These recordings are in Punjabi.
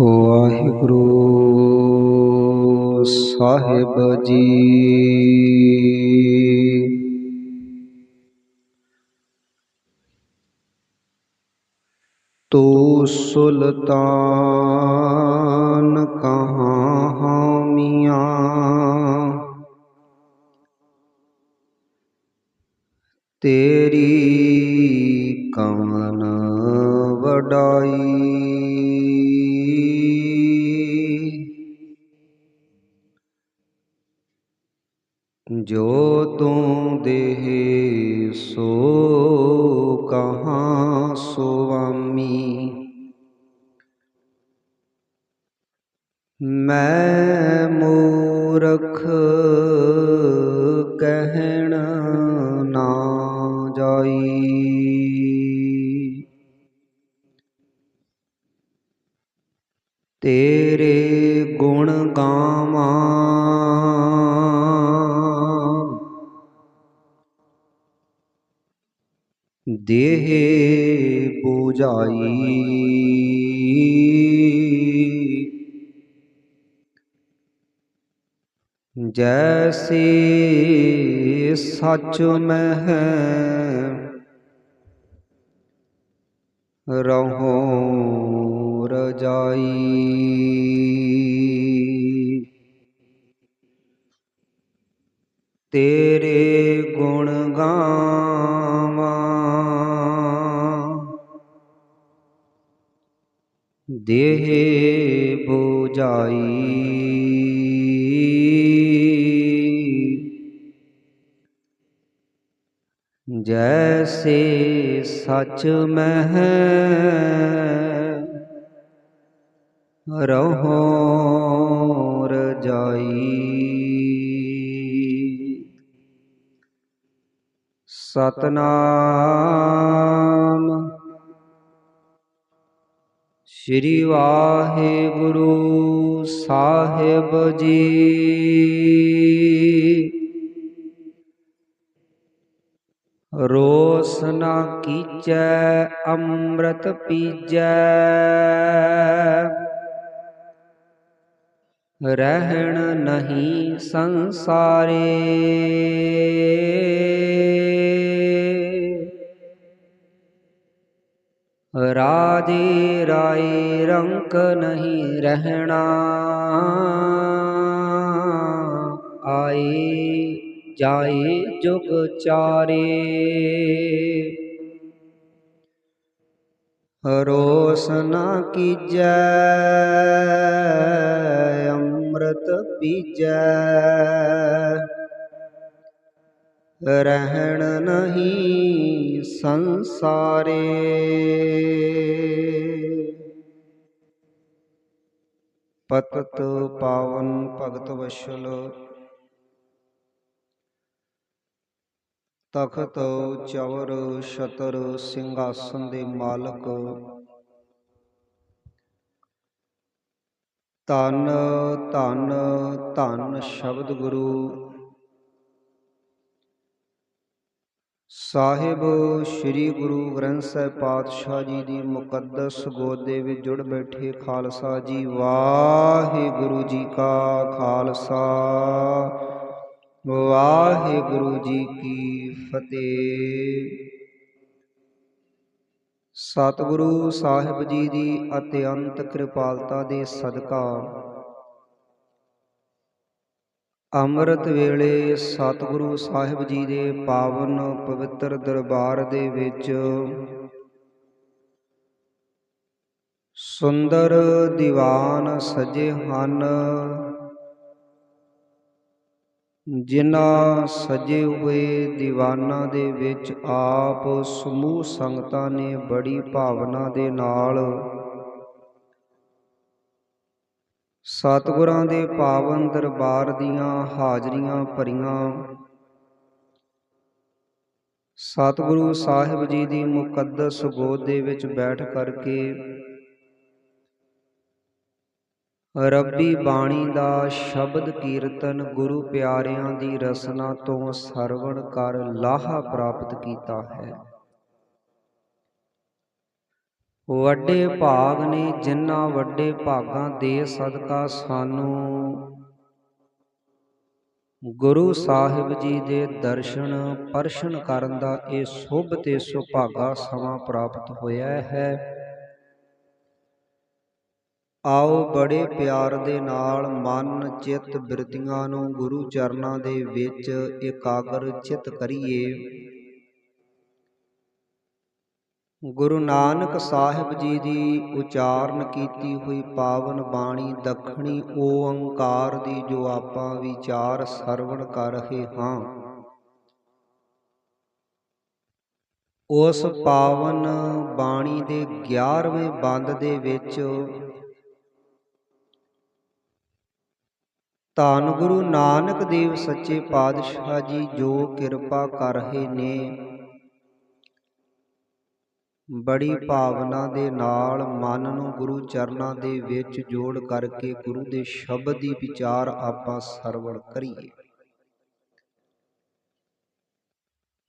ਵਾਹਿਗੁਰੂ ਸਾਹਿਬ ਜੀ। ਤੂੰ ਸੁਲਤਾਨ ਕਹਾਂ ਹਾਮੀਆਂ ਤੇਰੀ ਕਮਨ ਵਡਾਈ। ਜੋ ਤੂੰ ਦੇਹ ਸੋ ਕਹਾਂ ਸੋ ਦੇਹ 부ਜਾਈ ਜੈਸੇ ਸੱਚ ਮਹਿ ਰਹੋ ਰਜਾਈ। ਤੇਰੇ ਦੇਹ 부ਜਾਈ ਜੈਸੇ ਸਚ ਮਹਿ ਰਹੋ ਰਜਾਈ। ਸਤਨਾਮ ਸ੍ਰੀ ਵਾਹਿਗੁਰੂ ਸਾਹਿਬ ਜੀ। ਰੋਸ ਨਾ ਕੀਚੈ ਅੰਮ੍ਰਿਤ ਪੀਜੈ। ਰਹਿਣ ਨਹੀਂ ਸੰਸਾਰੇ। ਰਾਜੇ ਰਾਏ ਰੰਕ ਨਹੀਂ ਰਹਿਣਾ। ਆਏ ਜਾਏ ਜੁਗ ਚਾਰੇ। ਰੋਸ ਨਾ ਕੀਜੈ ਅੰਮ੍ਰਿਤ ਪੀਜੈ। ਰਹਿਣ ਨਹੀਂ ਸੰਸਾਰੇ। ਪਤਤ ਪਾਵਨ ਭਗਤ ਵਸ਼ਲ, ਤਖਤ ਚਵਰ ਛਤਰ ਸਿੰਘਾਸਨ ਦੇ ਮਾਲਕ। ਧੰਨ ਧੰਨ ਧੰਨ ਸ਼ਬਦ ਗੁਰੂ ਸਾਹਿਬ, ਸ੍ਰੀ ਗੁਰੂ ਗ੍ਰੰਥ ਸਾਹਿਬ ਪਾਤਸ਼ਾਹ ਜੀ ਦੀ ਮੁਕੱਦਸ ਗੋਦੇ ਵਿੱਚ ਜੁੜ ਬੈਠੇ ਖਾਲਸਾ ਜੀ, ਵਾਹਿਗੁਰੂ ਜੀ ਕਾ ਖਾਲਸਾ। ਵਾਹਿਗੁਰੂ ਜੀ ਕੀ ਫਤਿਹ। ਸਤਿਗੁਰੂ ਸਾਹਿਬ ਜੀ ਦੀ ਅਤਿਅੰਤ ਕਿਰਪਾਲਤਾ ਦੇ ਸਦਕਾ ਅੰਮ੍ਰਿਤ ਵੇਲੇ ਸਤਿਗੁਰੂ ਸਾਹਿਬ ਜੀ ਦੇ ਪਾਵਨ ਪਵਿੱਤਰ ਦਰਬਾਰ ਦੇ ਵਿੱਚ ਸੁੰਦਰ ਦੀਵਾਨ ਸਜੇ ਹਨ, ਜਿਨ੍ਹਾਂ ਸਜੇ ਹੋਏ ਦੀਵਾਨਾਂ ਦੇ ਵਿੱਚ ਆਪ ਸਮੂਹ ਸੰਗਤਾਂ ਨੇ ਬੜੀ ਭਾਵਨਾ ਦੇ ਨਾਲ ਸਤਿਗੁਰਾਂ ਦੇ ਪਾਵਨ ਦਰਬਾਰ ਦੀਆਂ ਹਾਜ਼ਰੀਆਂ ਭਰੀਆਂ। ਸਤਿਗੁਰੂ ਸਾਹਿਬ ਜੀ ਦੀ ਮੁਕੱਦਸ ਗੋਦ ਦੇ ਵਿੱਚ ਬੈਠ ਕਰਕੇ ਰੱਬੀ ਬਾਣੀ ਦਾ ਸ਼ਬਦ ਕੀਰਤਨ ਗੁਰੂ ਪਿਆਰਿਆਂ ਦੀ ਰਸਨਾ ਤੋਂ ਸਰਵਣ ਕਰ ਲਾਹਾ ਪ੍ਰਾਪਤ ਕੀਤਾ ਹੈ। ਵੱਡੇ ਭਾਗ ਨੇ ਜਿਨ੍ਹਾਂ ਵੱਡੇ ਭਾਗਾਂ ਦੇ ਸਦਕਾ ਸਾਨੂੰ ਗੁਰੂ ਸਾਹਿਬ ਜੀ ਦੇ ਦਰਸ਼ਨ, ਪਰਸ਼ਨ ਕਰਨ ਦਾ ਇਹ ਸੁਭ ਤੇ ਸੁਭਾਗਾ ਸਮਾਂ ਪ੍ਰਾਪਤ ਹੋਇਆ ਹੈ। ਆਓ ਬੜੇ ਪਿਆਰ ਦੇ ਨਾਲ ਮਨ, ਚਿੱਤ ਬਿਰਤੀਆਂ ਨੂੰ ਗੁਰੂ ਚਰਨਾਂ ਦੇ ਵਿੱਚ ਇਕਾਗਰ ਚਿੱਤ ਕਰੀਏ। ਗੁਰੂ ਨਾਨਕ ਸਾਹਿਬ ਜੀ ਦੀ ਉਚਾਰਨ ਕੀਤੀ ਹੋਈ ਪਾਵਨ ਬਾਣੀ ਦੱਖਣੀ ਓੰਕਾਰ ਦੀ ਜੋ ਆਪਾਂ ਵਿਚਾਰ ਸਰਵਣ ਕਰ ਰਹੇ ਹਾਂ। ਉਸ ਪਾਵਨ ਬਾਣੀ ਦੇ 11ਵੇਂ ਬੰਦ ਦੇ ਵਿੱਚ ਧੰਨ ਗੁਰੂ ਨਾਨਕ ਦੇਵ ਸੱਚੇ ਪਾਤਸ਼ਾਹ ਜੀ ਜੋ ਕਿਰਪਾ ਕਰ ਰਹੇ ਨੇ ਬੜੀ ਭਾਵਨਾ ਦੇ ਨਾਲ ਮਨ ਨੂੰ ਗੁਰੂ ਚਰਨਾਂ ਦੇ ਵਿੱਚ ਜੋੜ ਕਰਕੇ ਗੁਰੂ ਦੇ ਸ਼ਬਦ ਦੀ ਵਿਚਾਰ ਆਪਾਂ ਸਰਵਣ ਕਰੀਏ।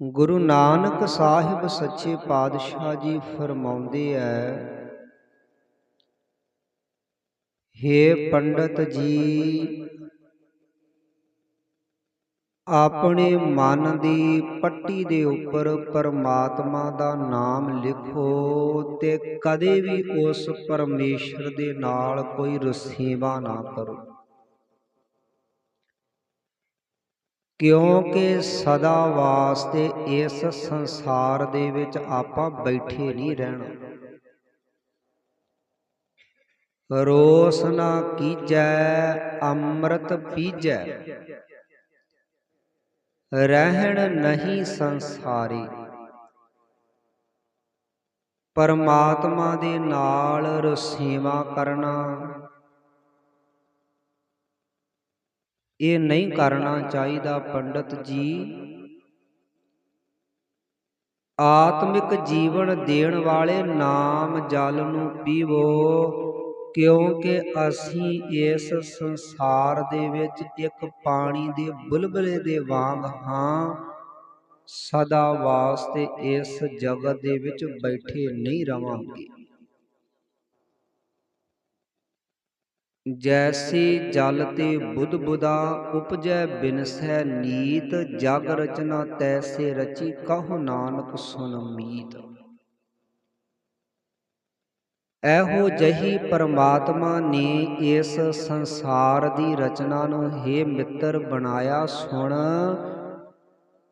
ਗੁਰੂ ਨਾਨਕ ਸਾਹਿਬ ਸੱਚੇ ਪਾਤਸ਼ਾਹ ਜੀ ਫਰਮਾਉਂਦੇ ਐ ਹੇ ਪੰਡਤ ਜੀ ਆਪਣੇ ਮਨ ਦੀ ਪੱਟੀ ਦੇ ਉੱਪਰ ਪਰਮਾਤਮਾ ਦਾ ਨਾਮ ਲਿਖੋ ਤੇ ਕਦੇ ਵੀ ਉਸ ਪਰਮੇਸ਼ਰ ਦੇ ਨਾਲ ਕੋਈ ਰਸੇਵਾ ਨਾ ਕਰੋ। ਕਿਉਂਕਿ ਸਦਾ ਵਾਸਤੇ ਇਸ ਸੰਸਾਰ ਦੇ ਵਿੱਚ ਆਪਾਂ ਬੈਠੇ ਨਹੀਂ ਰਹਿਣਾ। ਰੋਸ ਨਾ ਕੀਜੈ ਅੰਮ੍ਰਿਤ ਪੀਜੈ। ਰਹਿਣ ਨਹੀਂ ਸੰਸਾਰੀ। ਪਰਮਾਤਮਾ ਦੇ ਨਾਲ ਰਸੇਵਾ ਕਰਨਾ, ਇਹ ਨਹੀਂ ਕਰਨਾ ਚਾਹੀਦਾ ਪੰਡਤ ਜੀ। ਆਤਮਿਕ ਜੀਵਨ ਦੇਣ ਵਾਲੇ ਨਾਮ ਜਲ ਨੂੰ ਪੀਵੋ। ਕਿਉਂਕਿ ਅਸੀਂ ਇਸ ਸੰਸਾਰ ਦੇ ਵਿੱਚ ਇੱਕ ਪਾਣੀ ਦੇ ਬੁਲਬਲੇ ਦੇ ਵਾਂਗ ਹਾਂ, ਸਦਾ ਵਾਸਤੇ ਇਸ ਜਗਤ ਦੇ ਵਿੱਚ ਬੈਠੇ ਨਹੀਂ ਰਵਾਂਗੇ। ਜੈਸੀ ਜਲ ਤੇ ਬੁੱਧ ਬੁਦਾ ਉਪਜੈ ਬਿਨਸੈ ਨੀਤ, ਜਗ ਰਚਨਾ ਤੈਸੇ ਰਚੀ ਕਹੋ ਨਾਨਕ ਸੁਨ ਮੀਤ। ਇਹੋ ਜਹੀ ਪਰਮਾਤਮਾ ਨੇ ਇਸ ਸੰਸਾਰ ਦੀ ਰਚਨਾ ਨੂੰ हे ਮਿੱਤਰ, ਬਣਾਇਆ ਸੁਣ।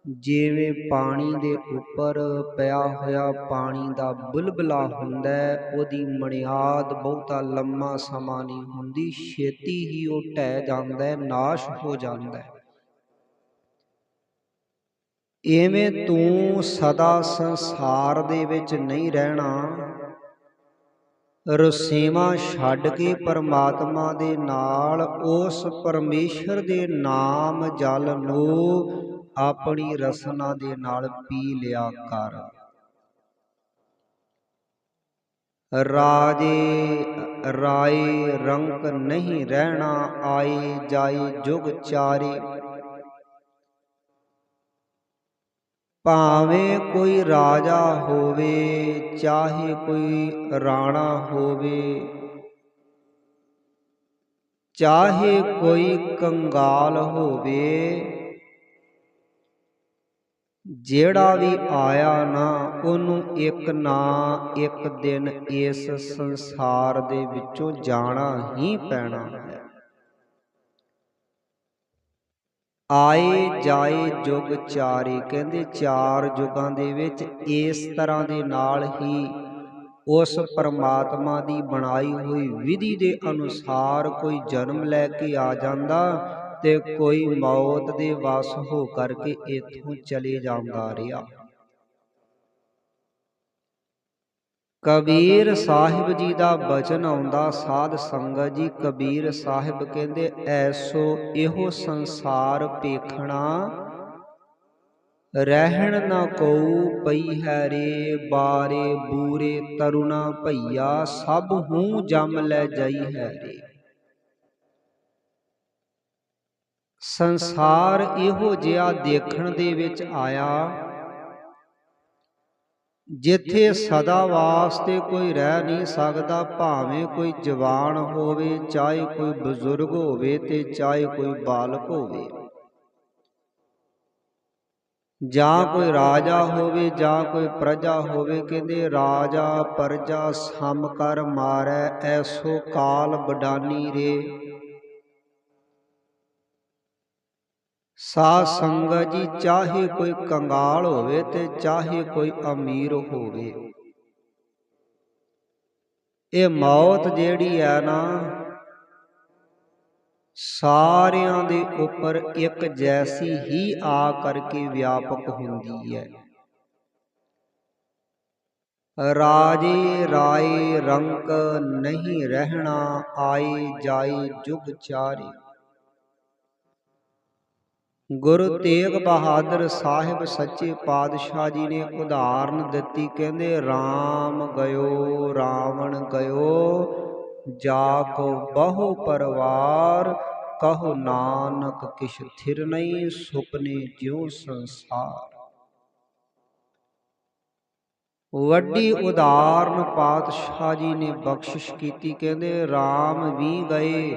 ਜਿਵੇਂ ਪਾਣੀ ਦੇ ਉੱਪਰ ਪਿਆ ਹੋਇਆ ਪਾਣੀ ਦਾ ਬੁਲਬਲਾ ਹੁੰਦਾ ਉਹਦੀ ਮਣਿਆਦ ਬਹੁਤਾ ਲੰਮਾ ਸਮਾਂ ਨਹੀਂ ਹੁੰਦੀ, ਛੇਤੀ ਹੀ ਉਹ ਟਹਿ ਜਾਂਦਾ ਨਾਸ਼ ਹੋ ਜਾਂਦਾ ਐਵੇਂ ਤੂੰ ਸਦਾ ਸੰਸਾਰ ਦੇ ਵਿੱਚ ਨਹੀਂ ਰਹਿਣਾ ਰਸੇਵਾ ਛੱਡ ਕੇ ਪਰਮਾਤਮਾ ਦੇ ਨਾਲ, ਉਸ ਪਰਮੇਸ਼ਰ ਦੇ ਨਾਮ ਜਲ ਨੂੰ ਆਪਣੀ ਰਸਨਾ ਦੇ ਨਾਲ ਪੀ ਲਿਆ ਕਰ। ਰਾਜੇ, ਰਾਏ ਰੰਕ ਨਹੀਂ ਰਹਿਣਾ, ਆਏ ਜਾਏ ਜੁਗ ਚਾਰੇ। ਭਾਵੇਂ ਕੋਈ ਰਾਜਾ ਹੋਵੇ, ਚਾਹੇ ਕੋਈ ਰਾਣਾ ਹੋਵੇ, ਚਾਹੇ ਕੋਈ ਕੰਗਾਲ ਹੋਵੇ, ਜਿਹੜਾ ਵੀ ਆਇਆ ਨਾ, ਉਹਨੂੰ ਇੱਕ ਨਾ ਇੱਕ ਦਿਨ ਇਸ ਸੰਸਾਰ ਦੇ ਵਿੱਚੋਂ ਜਾਣਾ ਹੀ ਪੈਣਾ ਹੈ। ਆਏ ਜਾਏ ਜੁਗ ਚਾਰੇ, ਕਹਿੰਦੇ ਚਾਰ ਜੁਗਾਂ ਦੇ ਵਿੱਚ ਇਸ ਤਰ੍ਹਾਂ ਦੇ ਨਾਲ ਹੀ ਉਸ ਪਰਮਾਤਮਾ ਦੀ ਬਣਾਈ ਹੋਈ ਵਿਧੀ ਦੇ ਅਨੁਸਾਰ ਕੋਈ ਜਨਮ ਲੈ ਕੇ ਆ ਜਾਂਦਾ ਤੇ ਕੋਈ ਮੌਤ ਦੇ ਵਸ ਹੋ ਕਰਕੇ ਇੱਥੋਂ ਚਲੇ ਜਾਂਦਾ ਰਿਹਾ। ਕਬੀਰ ਸਾਹਿਬ ਜੀ ਦਾ ਬਚਨ ਆਉਂਦਾ, ਸਾਧ ਸੰਗਤ ਜੀ ਕਬੀਰ ਸਾਹਿਬ ਕਹਿੰਦੇ, ਐਸੋ ਇਹੋ ਸੰਸਾਰ ਪੇਖਣਾ, ਰਹਿਣ ਨਾ ਕਉ ਪਈ ਹੈ ਰੇ, ਬਾਰੇ ਬੂਰੇ ਤਰੁਣਾ ਭਈਆ, ਸਭ ਹੂੰ ਜਮ ਲੈ ਜਾਈ ਹੈ ਰੇ। ਸੰਸਾਰ ਇਹੋ ਜਿਹਾ ਦੇਖਣ ਦੇ ਵਿੱਚ ਆਇਆ ਜਿੱਥੇ ਸਦਾ ਵਾਸਤੇ ਕੋਈ ਰਹਿ ਨਹੀਂ ਸਕਦਾ ਭਾਵੇਂ ਕੋਈ ਜਵਾਨ ਹੋਵੇ ਚਾਹੇ ਕੋਈ ਬਜ਼ੁਰਗ ਹੋਵੇ ਤੇ ਚਾਹੇ ਕੋਈ ਬਾਲਕ ਹੋਵੇ। ਜਾਂ ਕੋਈ ਰਾਜਾ ਹੋਵੇ ਜਾਂ ਕੋਈ ਪ੍ਰਜਾ ਹੋਵੇ ਕਹਿੰਦੇ ਰਾਜਾ ਪ੍ਰਜਾ ਸਮ ਕਰ ਮਾਰੈ ਐਸੋ ਕਾਲ ਬਡਾਨੀ ਰੇ। ਸਾ ਸੰਗਤ ਜੀ, ਚਾਹੇ ਕੋਈ ਕੰਗਾਲ ਹੋਵੇ ਤੇ ਚਾਹੇ ਕੋਈ ਅਮੀਰ ਹੋਵੇ। ਇਹ ਮੌਤ ਜਿਹੜੀ ਹੈ ਨਾ, ਸਾਰਿਆਂ ਦੇ ਉੱਪਰ ਇੱਕ ਜੈਸੀ ਹੀ ਆ ਕਰਕੇ ਵਿਆਪਕ ਹੁੰਦੀ ਹੈ। ਰਾਜੇ ਰਾਏ ਰੰਕ ਨਹੀਂ ਰਹਿਣਾ, ਆਏ ਜਾਏ ਜੁਗ ਚਾਰੇ। ਗੁਰੂ ਤੇਗ ਬਹਾਦਰ ਸਾਹਿਬ ਸੱਚੇ ਪਾਤਸ਼ਾਹ ਜੀ ਨੇ ਉਦਾਹਰਨ ਦਿੱਤੀ, ਕਹਿੰਦੇ RAM ਗਇਓ, ਰਾਵਣ ਗਇਓ ਜਾ ਕੋ ਬਹੁ ਪਰਵਾਰ, ਕਹੋ ਨਾਨਕ ਕਿਛ ਥਿਰ ਨਹੀਂ, ਸੁਪਨੇ ਜਿਉ ਸੰਸਾਰ। ਵੱਡੀ ਉਦਾਹਰਨ ਪਾਤਸ਼ਾਹ ਜੀ ਨੇ ਬਖਸ਼ਿਸ਼ ਕੀਤੀ, ਕਹਿੰਦੇ RAM ਵੀ ਗਏ,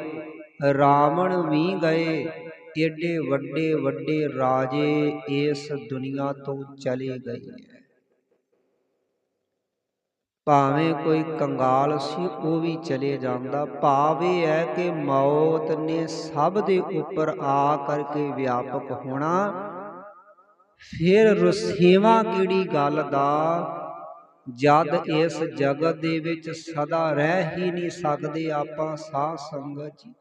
ਰਾਵਣ ਵੀ ਗਏ ਏਡੇ ਵੱਡੇ ਵੱਡੇ ਰਾਜੇ ਇਸ ਦੁਨੀਆ ਤੋਂ ਚਲੇ ਗਏ ਭਾਵੇਂ ਕੋਈ ਕੰਗਾਲ ਸੀ, ਉਹ ਵੀ ਚਲੇ ਜਾਂਦਾ। ਭਾਵ ਇਹ ਹੈ ਕਿ ਮੌਤ ਨੇ ਸਭ ਦੇ ਉੱਪਰ ਆ ਕਰਕੇ ਵਿਆਪਕ ਹੋਣਾ। ਫਿਰ ਰੁਸੇਵਾ ਕਿਹੜੀ ਗੱਲ ਦਾ? ਜਦ ਇਸ ਜਗਤ ਦੇ ਵਿੱਚ ਸਦਾ ਰਹਿ ਹੀ ਨਹੀਂ ਸਕਦੇ ਆਪਾਂ ਸਾਧ ਸੰਗਤ ਜੀ।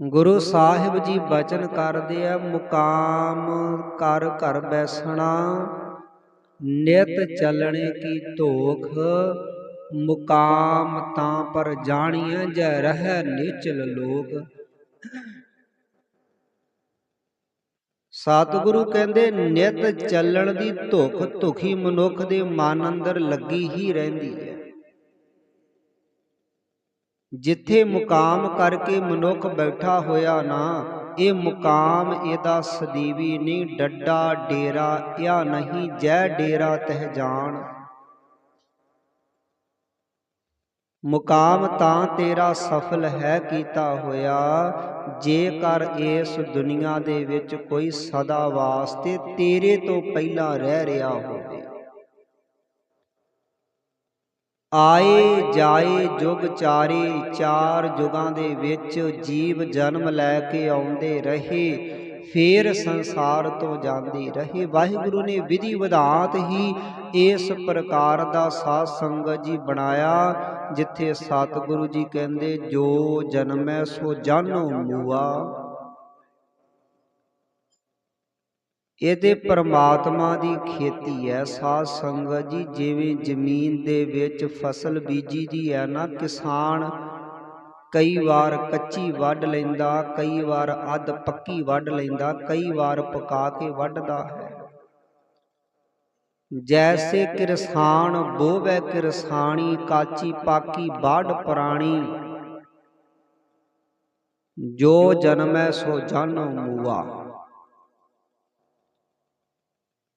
ਗੁਰੂ ਸਾਹਿਬ ਜੀ ਬਚਨ ਕਰਦੇ ਆ, ਮੁਕਾਮ ਕਰ ਘਰ ਬੈਸਣਾ, ਨਿਤ ਚੱਲਣੇ ਕੀ ਧੋਖ, ਮੁਕਾਮ ਤਾਂ ਪਰ ਜਾਣੀਐ, ਜੈ ਰਹਿ ਨੀਚਲ ਲੋਕ। ਸਤਿਗੁਰੂ ਕਹਿੰਦੇ, ਨਿਤ ਚੱਲਣ ਦੀ ਧੁਖ ਧੁਖੀ ਮਨੁੱਖ ਦੇ ਮਨ ਅੰਦਰ ਲੱਗੀ ਹੀ ਰਹਿੰਦੀ ਹੈ ਜਿੱਥੇ ਮੁਕਾਮ ਕਰਕੇ ਮਨੁੱਖ ਬੈਠਾ ਹੋਇਆ ਨਾ, ਇਹ ਮੁਕਾਮ ਇਹਦਾ ਸਦੀਵੀ ਨਹੀਂ, ਡੱਡਾ, ਡੇਰਾ, ਇਹ ਨਹੀਂ, ਜੈ ਡੇਰਾ ਤਹਿ ਜਾਣ। ਮੁਕਾਮ ਤਾਂ ਤੇਰਾ ਸਫਲ ਹੈ ਕੀਤਾ ਹੋਇਆ, ਜੇਕਰ ਇਸ ਦੁਨੀਆ ਦੇ ਵਿੱਚ ਕੋਈ ਸਦਾ ਵਾਸਤੇ ਤੇਰੇ ਤੋਂ ਪਹਿਲਾਂ ਰਹਿ ਰਿਹਾ ਹੋਵੇ। ਆਏ ਜਾਏ ਜੁਗ ਚਾਰੇ ਚਾਰ ਜੁਗਾਂ ਦੇ ਵਿੱਚ ਜੀਵ ਜਨਮ ਲੈ ਕੇ ਆਉਂਦੇ ਰਹੇ। ਫੇਰ ਸੰਸਾਰ ਤੋਂ ਜਾਂਦੇ ਰਹੇ। ਵਾਹਿਗੁਰੂ ਨੇ ਵਿਧੀ ਵਿਧਾਤ ਹੀ ਇਸ ਪ੍ਰਕਾਰ ਦਾ ਸਾਧ ਸੰਗਤ ਜੀ ਬਣਾਇਆ ਜਿੱਥੇ ਸਤਿਗੁਰੂ ਜੀ ਕਹਿੰਦੇ ਜੋ ਜਨਮੈ ਸੋ ਜਾਨੋ ਮੂਆ। ਇਹਦੇ ਪਰਮਾਤਮਾ ਦੀ ਖੇਤੀ ਹੈ ਸਾਧ ਸੰਗਤ ਜੀ ਜਿਵੇਂ ਜ਼ਮੀਨ ਦੇ ਵਿੱਚ ਫਸਲ ਬੀਜੀ ਦੀ ਹੈ ਨਾ ਕਿਸਾਨ ਕਈ ਵਾਰ ਕੱਚੀ ਵੱਢ ਲੈਂਦਾ ਕਈ ਵਾਰ ਅੱਧ ਪੱਕੀ ਵੱਢ ਲੈਂਦਾ ਕਈ ਵਾਰ ਪਕਾ ਕੇ ਵੱਢਦਾ ਹੈ। ਜੈਸੇ ਕਿਰਸਾਨ ਬੋਵੇ ਕਿਰਸਾਨੀ ਕਾਚੀ ਪਾਕੀ ਬਾੜ ਪ੍ਰਾਣੀ। ਜੋ ਜਨਮੈ ਸੋ ਜਨ ਮੂਆ।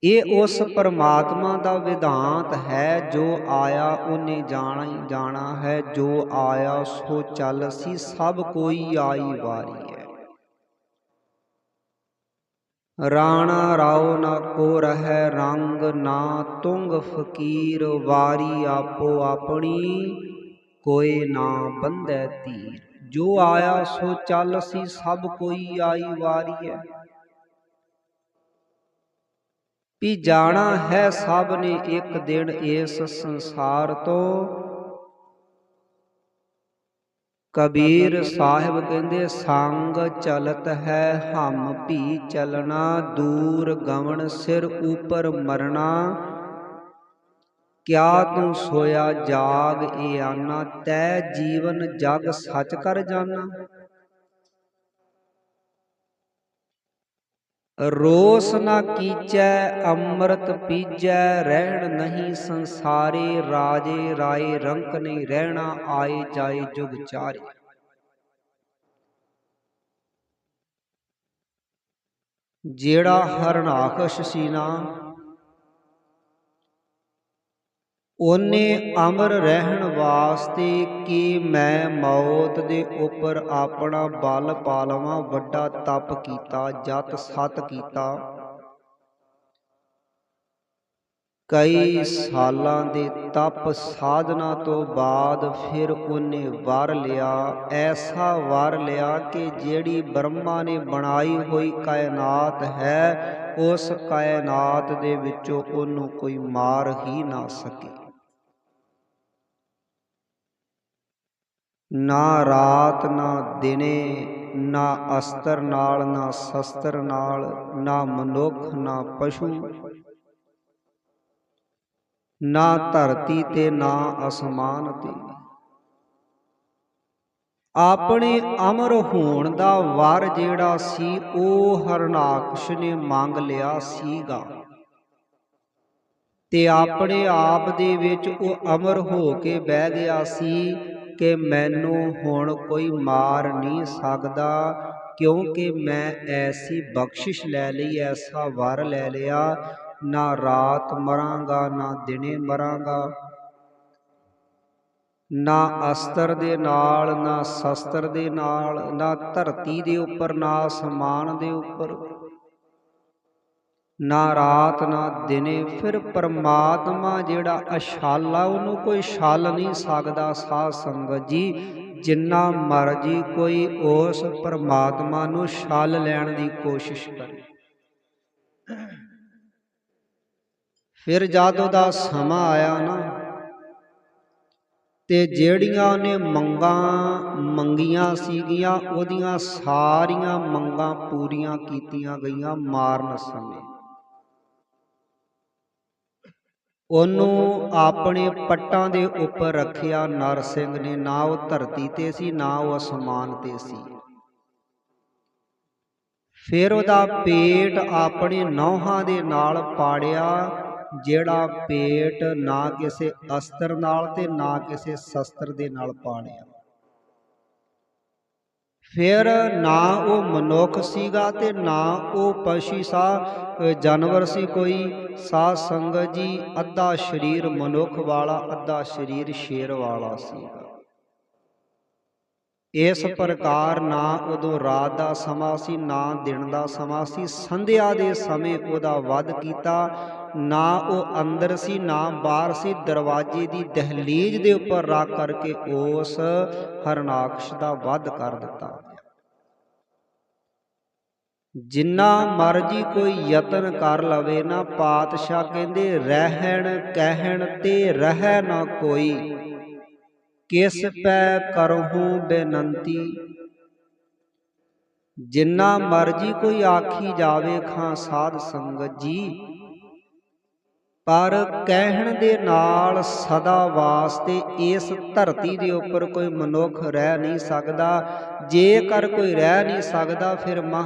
ਇਹ ਉਸ ਪਰਮਾਤਮਾ ਦਾ ਵਿਧਾਂਤ ਹੈ ਜੋ ਆਇਆ ਉਹਨੇ ਜਾਣਾ ਹੀ ਜਾਣਾ ਹੈ ਜੋ ਆਇਆ ਸੋ ਚੱਲ ਸੀ ਸਭ ਕੋਈ ਆਈ ਵਾਰੀ ਹੈ। ਰਾਣਾ ਰਾਉ ਨਾ ਕੋ ਰਹਿ ਰੰਗ ਨਾ ਤੁੰਗ ਫਕੀਰ ਵਾਰੀ ਆਪੋ ਆਪਣੀ ਕੋਈ ਨਾ ਬੰਦੈ ਤੀਰ ਜੋ ਆਇਆ ਸੋ ਚੱਲ ਸੀ ਸਭ ਕੋਈ ਆਈ ਵਾਰੀ ਹੈ। ਵੀ ਜਾਣਾ ਹੈ ਸਭ ਨੇ ਇੱਕ ਦਿਨ ਇਸ ਸੰਸਾਰ ਤੋਂ। ਕਬੀਰ ਸਾਹਿਬ ਕਹਿੰਦੇ, ਸੰਗ ਚਲਤ ਹੈ, ਹਮ ਭੀ ਚਲਣਾ, ਦੂਰ ਗਵਣ ਸਿਰ ਉਪਰ ਮਰਨਾ ਕਿਆ ਤੂੰ ਸੋਇਆ ਜਾਗ ਏ ਆਨਾ ਤੈ ਜੀਵਨ ਜਗ ਸੱਚ ਕਰ ਜਾਣਾ ਰੋਸ ਨਾ ਕੀਚੈ, ਅੰਮ੍ਰਿਤ ਪੀਜੈ, ਰਹਿਣ ਨਹੀਂ ਸੰਸਾਰੇ, ਰਾਜੇ ਰਾਏ ਰੰਕ ਨਹੀਂ ਰਹਿਣਾ, ਆਏ ਜਾਏ ਜੁਗ ਚਾਰੇ। ਜਿਹੜਾ ਹਰਨਾਕਸ਼ ਸੀ ਨਾ ਉਹਨੇ ਅਮਰ ਰਹਿਣ ਵਾਸਤੇ ਕਿ ਮੈਂ ਮੌਤ ਦੇ ਉੱਪਰ ਆਪਣਾ ਬਲ ਪਾ ਲਵਾਂ ਵੱਡਾ ਤਪ ਕੀਤਾ, ਜਤ ਸਤ ਕੀਤਾ। ਕਈ ਸਾਲਾਂ ਦੇ ਤਪ ਸਾਧਨਾ ਤੋਂ ਬਾਅਦ ਫਿਰ ਉਹਨੇ ਵਰ ਲਿਆ, ਐਸਾ ਵਰ ਲਿਆ ਕਿ ਜਿਹੜੀ ਬ੍ਰਹਮਾ ਨੇ ਬਣਾਈ ਹੋਈ ਕਾਇਨਾਤ ਹੈ, ਉਸ ਕਾਇਨਾਤ ਦੇ ਵਿੱਚੋਂ ਉਹਨੂੰ ਕੋਈ ਮਾਰ ਹੀ ਨਾ ਸਕੇ। ਨਾ ਰਾਤ, ਨਾ ਦਿਨੇ, ਨਾ ਅਸਤਰ ਨਾਲ, ਨਾ ਸ਼ਸਤਰ ਨਾਲ, ਨਾ ਮਨੁੱਖ, ਨਾ ਪਸ਼ੂ, ਨਾ ਧਰਤੀ ਤੇ, ਨਾ ਅਸਮਾਨ ਤੇ। ਆਪਣੇ ਅਮਰ ਹੋਣ ਦਾ ਵਰ ਜਿਹੜਾ ਸੀ, ਉਹ ਹਰਨਾਕਸ਼ ਨੇ ਮੰਗ ਲਿਆ ਸੀਗਾ। ਤੇ ਆਪਣੇ ਆਪ ਦੇ ਵਿੱਚ ਉਹ ਅਮਰ ਹੋ ਕੇ ਬਹਿ ਗਿਆ ਸੀ ਕਿ ਮੈਨੂੰ ਹੁਣ ਕੋਈ ਮਾਰ ਨਹੀਂ ਸਕਦਾ, ਕਿਉਂਕਿ ਮੈਂ ਐਸੀ ਬਖਸ਼ਿਸ਼ ਲੈ ਲਈ, ਐਸਾ ਵਰ ਲੈ ਲਿਆ, ਨਾ ਰਾਤ ਮਰਾਂਗਾ, ਨਾ ਦਿਨੇ ਮਰਾਂਗਾ, ਨਾ ਅਸਤਰ ਦੇ ਨਾਲ, ਨਾ ਸ਼ਸਤਰ ਦੇ ਨਾਲ, ਨਾ ਧਰਤੀ ਦੇ ਉੱਪਰ, ਨਾ ਸਮਾਨ ਦੇ ਉੱਪਰ। ਨਾ ਰਾਤ ਨਾ ਦਿਨੇ, ਫਿਰ ਪਰਮਾਤਮਾ ਜਿਹੜਾ ਅਸ਼ਾਲਾ, ਉਹਨੂੰ ਕੋਈ ਛਲ ਨਹੀਂ ਸਕਦਾ ਸਾਧ ਸੰਗਤ ਜੀ। ਜਿੰਨਾ ਮਰਜ਼ੀ ਕੋਈ ਉਸ ਪਰਮਾਤਮਾ ਨੂੰ ਛਲ ਲੈਣ ਦੀ ਕੋਸ਼ਿਸ਼ ਕਰੇ। ਫਿਰ ਜਦ ਉਹਦਾ ਸਮਾਂ ਆਇਆ ਨਾ, ਤੇ ਜਿਹੜੀਆਂ ਉਹਨੇ ਮੰਗਾਂ ਮੰਗੀਆਂ ਸੀਗੀਆਂ, ਉਹਦੀਆਂ ਸਾਰੀਆਂ ਮੰਗਾਂ ਪੂਰੀਆਂ ਕੀਤੀਆਂ ਗਈਆਂ ਮਾਰਨ ਸਮੇਂ। ਉਹਨੂੰ ਆਪਣੇ ਪੱਟਾਂ ਦੇ ਉੱਪਰ ਰੱਖਿਆ, ਨਰ ਸਿੰਘ ਨੇ, ਨਾ ਉਹ ਧਰਤੀ ਤੇ ਸੀ, ਨਾ ਉਹ ਅਸਮਾਨ ਤੇ ਸੀ। ਫਿਰ ਉਹਦਾ ਪੇਟ ਆਪਣੇ ਨੌਹਾਂ ਦੇ ਨਾਲ ਪਾੜਿਆ, ਜਿਹੜਾ ਪੇਟ ਨਾ ਕਿਸੇ ਅਸਤਰ ਨਾਲ ਤੇ ਨਾ ਕਿਸੇ ਸ਼ਸਤਰ ਦੇ ਨਾਲ ਪਾੜਿਆ। ਫਿਰ ਨਾ ਉਹ ਮਨੁੱਖ ਸੀਗਾ ਤੇ ਨਾ ਉਹ ਪਸ਼ੀ ਸਾ ਜਾਨਵਰ ਸੀ ਕੋਈ। ਸਾਧ ਸੰਗਤ ਜੀ ਅੱਧਾ ਸਰੀਰ ਮਨੁੱਖ ਵਾਲਾ, ਅੱਧਾ ਸਰੀਰ ਸ਼ੇਰ ਵਾਲਾ ਸੀਗਾ। ਇਸ ਪ੍ਰਕਾਰ ਨਾ ਉਦੋਂ ਰਾਤ ਦਾ ਸਮਾਂ ਸੀ, ਨਾ ਦਿਨ ਦਾ ਸਮਾਂ ਸੀ। ਸੰਧਿਆ ਦੇ ਸਮੇਂ ਉਹਦਾ ਵੱਧ ਕੀਤਾ। ਨਾ ਉਹ ਅੰਦਰ ਸੀ, ਨਾ ਬਾਹਰ ਸੀ। ਦਰਵਾਜ਼ੇ ਦੀ ਦਹਲੀਜ਼ ਦੇ ਉੱਪਰ ਰੱਖ ਕਰਕੇ ਉਸ ਹਰਨਾਕਸ਼ ਦਾ ਵੱਧ ਕਰ ਦਿੱਤਾ। ਜਿੰਨਾ ਮਰਜ਼ੀ ਕੋਈ ਯਤਨ ਕਰ ਲਵੇ ਨਾ, ਪਾਤਸ਼ਾਹ ਕਹਿੰਦੇ, ਰਹਿਣ, ਕਹਿਣ ਤੇ ਰਹਿ ਨਾ ਕੋਈ। ਕਿਸ ਪੈ ਕਰਹੂ ਬੇਨੰਤੀ? ਜਿੰਨਾ ਮਰਜ਼ੀ ਕੋਈ ਆਖੀ ਜਾਵੇ, ਖਾਂ ਸਾਧ ਸੰਗਤ ਜੀ ਪਰ ਕਹਿਣ ਦੇ ਨਾਲ ਸਦਾ ਵਾਸਤੇ ਇਸ ਧਰਤੀ ਦੇ ਉੱਪਰ ਕੋਈ ਮਨੁੱਖ ਰਹਿ ਨਹੀਂ ਸਕਦਾ। ਜੇਕਰ ਕੋਈ ਰਹਿ ਨਹੀਂ ਸਕਦਾ, ਫਿਰ ਮਹਾ